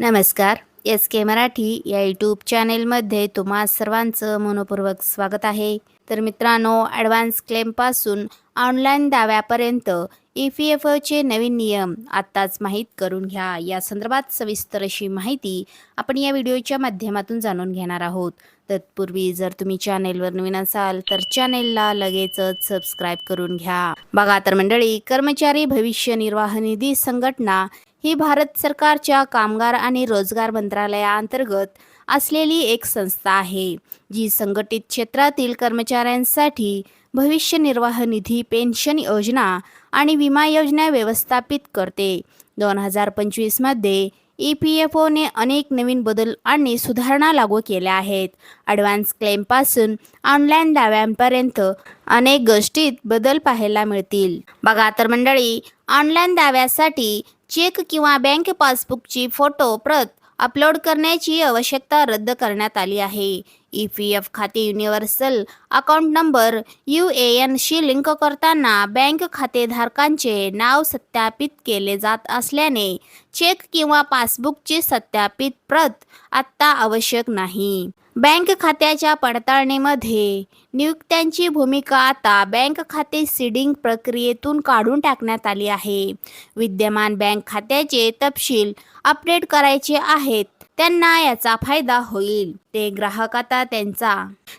नमस्कार. एस के मराठी या यूट्यूब चॅनेलमध्ये तुम्हा सर्वांचं मनपूर्वक स्वागत आहे. तर मित्रांनो ॲडव्हान्स क्लेमपासून ऑनलाईन दाव्यापर्यंत ई पी एफ ओचे नवीन नियम आत्ताच माहीत करून घ्या. या संदर्भात सविस्तर अशी माहिती आपण या व्हिडिओच्या माध्यमातून जाणून घेणार आहोत. तत्पूर्वी जर तुम्ही चॅनेलवर नवीन असाल तर चॅनेलला लगेचच सबस्क्राईब करून घ्या. बघा तर मंडळी कर्मचारी भविष्य निर्वाह निधी संघटना ही भारत सरकारच्या कामगार आणि रोजगार मंत्रालयाअंतर्गत असलेली एक संस्था आहे जी संघटित क्षेत्रातील कर्मचाऱ्यांसाठी भविष्य निर्वाह निधी पेन्शन योजना आणि विमा योजना व्यवस्थापित करते. दोन हजार पंचवीसमध्ये ई पी एफ ओने अनेक नवीन बदल आणि सुधारणा लागू केल्या आहेत. ॲडव्हान्स क्लेमपासून ऑनलाईन दाव्यांपर्यंत अनेक गोष्टीत बदल पाहायला मिळतील. बघा तर मंडळी ऑनलाईन दाव्यासाठी चेक किंवा बँक पासबुकची फोटो प्रत अपलोड करण्याची आवश्यकता रद्द करण्यात आली आहे. ई पी एफ खाते universal account number U A एनशी link करताना बँक खातेधारकांचे नाव सत्यापित केले जात असल्याने चेक किंवा पासबुकची सत्यापित प्रत आत्ता आवश्यक नाही. बँक खात्याच्या पडताळणीमध्ये नियुक्त्यांची भूमिका आता बँक खाते सीडिंग प्रक्रियेतून काढून टाकण्यात आली आहे. विद्यमान बँक खात्याचे तपशील अपडेट करायचे आहेत. त्यांना याचा फायदा होईल. ते ग्राहक आता त्यांचा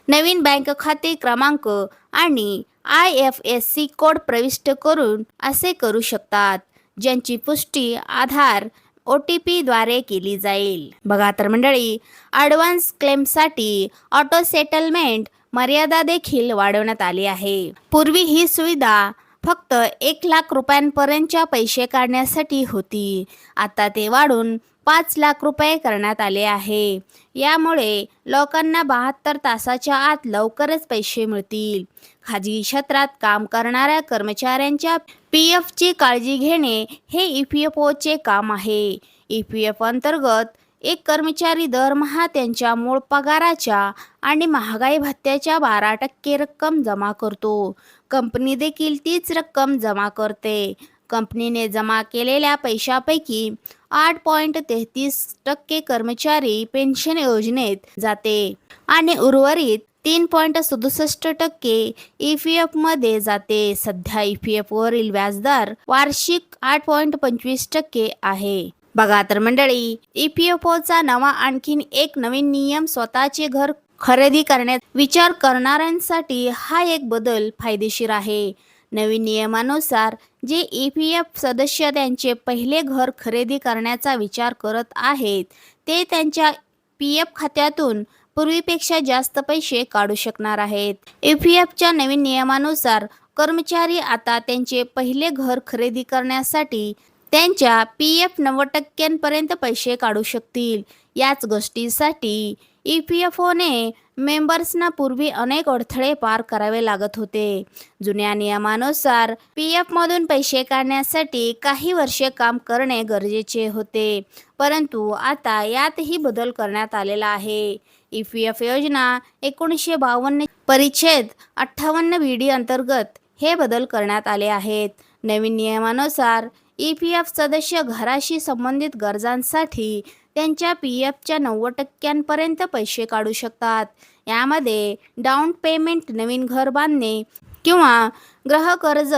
नवीन बँक खाते क्रमांक आणि I F S C code प्रविष्ट करून असे करू शकतात ज्यांची पुष्टी आधार ओ टी पीद्वारे केली जाईल. बघा तर मंडळी ॲडव्हान्स क्लेमसाठी ऑटो सेटलमेंट मर्यादा देखील वाढवण्यात आली आहे. पूर्वी ही सुविधा फक्त एक लाख रुपयांपर्यंतच्या पैसे काढण्यासाठी होती. आता ते वाढून पाच लाख रुपये करण्यात आले आहे. यामुळे लोकांना बहात्तर तासाच्या आत लवकरच पैसे मिळतील. खाजगी क्षेत्रात काम करणाऱ्या कर्मचाऱ्यांच्या पी एफची काळजी घेणे हे ई पी एफ ओचे काम आहे. ई पी एफ अंतर्गत एक कर्मचारी दरमहा त्यांच्या मूळ पगाराच्या आणि महागाई भत्त्याच्या बारा टक्के रक्कम जमा करतो. कंपनी देखील तीच रक्कम जमा करते. कंपनीने जमा केलेल्या पैशापैकी आठ पॉईंट तेहतीस टक्के कर्मचारी पेन्शन योजनेत जाते आणि उर्वरित तीन पॉईंट सदुसष्ट टक्के ई पी एफमध्ये जाते. सध्या ई पी एफवरील व्याजदर वार्षिक आठ पॉईंट पंचवीस टक्के आहे. बघा तर मंडळी ई पी एफ ओचा नवा आणखीन एक नवीन नियम स्वतःचे घर खरेदी करण्यात विचार करणाऱ्यांसाठी हा एक बदल फायदेशीर आहे. नवीन नियमानुसार जे ई पी एफ सदस्य त्यांचे पहिले घर खरेदी करण्याचा विचार करत आहेत ते त्यांच्या पी एफ खात्यातून पूर्वीपेक्षा जास्त पैसे काढू शकणार आहेत. ई पी एफच्या नवीन नियमानुसार कर्मचारी आता त्यांचे पहिले घर खरेदी करण्यासाठी त्यांच्या पी एफ नव्वद टक्क्यांपर्यंत पैसे काढू शकतील. याच गोष्टीसाठी ई पी एफ ओने मेंबर्सना पूर्वी अनेक अडथळे पार करावे लागत होते. जुन्या नियमानुसार पी एफमधून पैसे काढण्यासाठी काही वर्षे काम करणे गरजेचे होते. परंतु आता यातही बदल करण्यात आलेला आहे. ई पी एफ योजना एकोणीसशे बावन्न परिच्छेद अठ्ठावन्न व्ही डी अंतर्गत हे बदल करण्यात आले आहेत. नवीन नियमानुसार ई पी एफ सदस्य घराशी संबंधित गरजांसाठी त्यांच्या पी एफच्या नव्वद टक्क्यांपर्यंत पैसे काढू शकतात. यामध्ये डाऊन पेमेंट नवीन घर बांधणे किंवा गृहकर्ज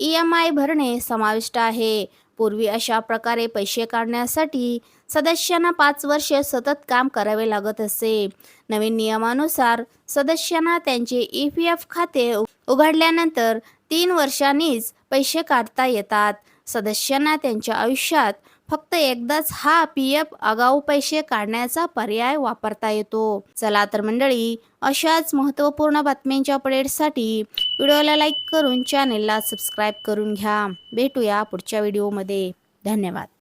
ई एम आय भरणे समाविष्ट आहे. पूर्वी अशा प्रकारे पैसे काढण्यासाठी सदस्यांना पाच वर्षे सतत काम करावे लागत असे. नवीन नियमानुसार सदस्यांना त्यांचे ई पी एफ खाते उघडल्यानंतर तीन वर्षांनीच पैसे काढता येतात. सदस्यांना त्यांच्या आयुष्यात फक्त एकदाच हा पी एफ आगाऊ पैसे काढण्याचा पर्याय वापरता येतो. चला तर मंडळी अशाच महत्त्वपूर्ण बातम्यांच्या अपडेटसाठी व्हिडिओला लाईक करून चॅनेलला सबस्क्राईब करून घ्या. भेटूया पुढच्या व्हिडिओमध्ये धन्यवाद.